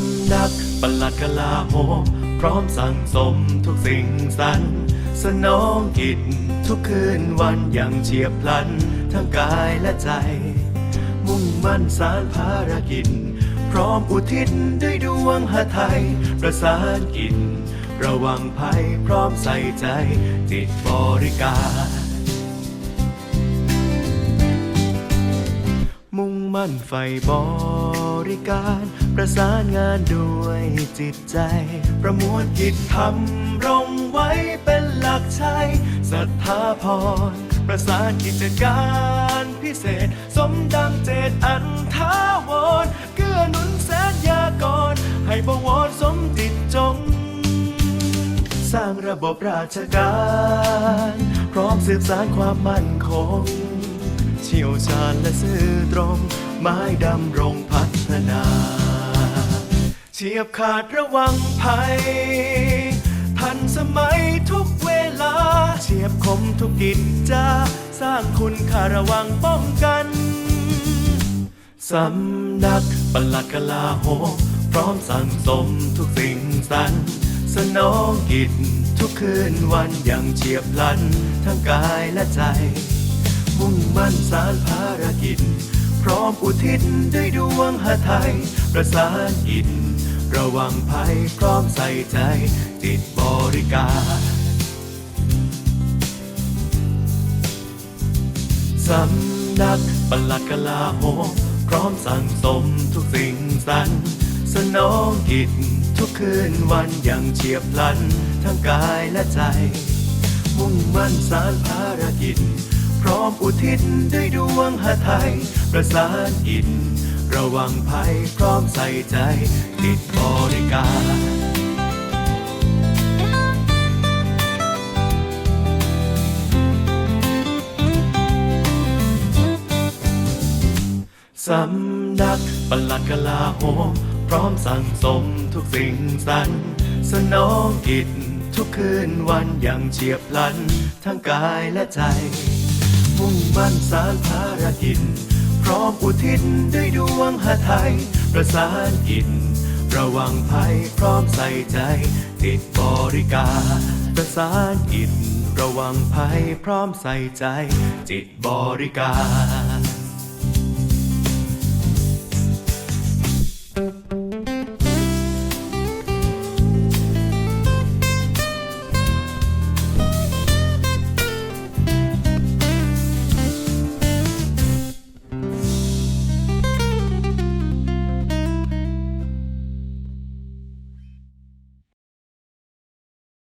ำนักปลัดกลาโหมพร้อมสั่งสมทุกสิ่งสรรสนองกิจทุกคืนวันอย่างเฉียบพลัน ทั้งกายและใจ มุ่งมั่นสารภารกิจ พร้อมอุทิศด้วยดวงหไทย ประสานกิจ ระวังภัยพร้อมใส่ใจ จิตบริการ มั่นใฝ่บริการ ประสานงานด้วยจิตใจ ประมวลกิจทำรงไว้เป็นหลักชัยศรัทธาพร ประสานกิจการพิเศษ สมดังเจตอันท้าวรเกื้อหนุนแสนยากร ให้บวรสมจิตจง สร้างระบบราชการ พร้อมสืบสารความมั่นคง เชี่ยวชาญและซื่อตรง ไม้ดำรงพัฒนา เฉียบขาดระวังภัย ทันสมัยทุกเวลา เฉียบคมทุกกิจจาสร้างคุณค่าระวังป้องกันสำนักปลัดกลาโหมพร้อมสั่งสมทุกสิ่งสรรสนองกิจทุกคืนวันอย่างเฉียบพลัน ทั้งกายและใจ มุ่งมั่นสารภารกิจ พร้อมอุทิศด้วยดวงหไทย ประสานกิจ ระวังภัยพร้อมใส่ใจ จิตบริการสำนักปลัดกลาโหมพร้อมสั่งสมทุกสิ่งสรรสนองกิจทุกคืนวันอย่างเฉียบพลัน ทั้งกายและใจ มุ่งมั่นสารภารกิจ พร้อมอุทิศด้วยดวงหไทย ประสานกิจระวังภัยพร้อมใส่ใจ ติดบริการสำนักปลัดกลาโหม พร้อมสั่งสมทุกสิ่งสรรสนองกิจทุกคืนวันอย่างเฉียบพลัน ทั้งกายและใจ มุ่งมั่นสารภารกิจ พร้อมอุทิศด้วยดวงหไทย ประสานกิจ ระวังภัยพร้อมใส่ใจ ติดบริการ ประสานกิจ ระวังภัยพร้อมใส่ใจ จิตบริการ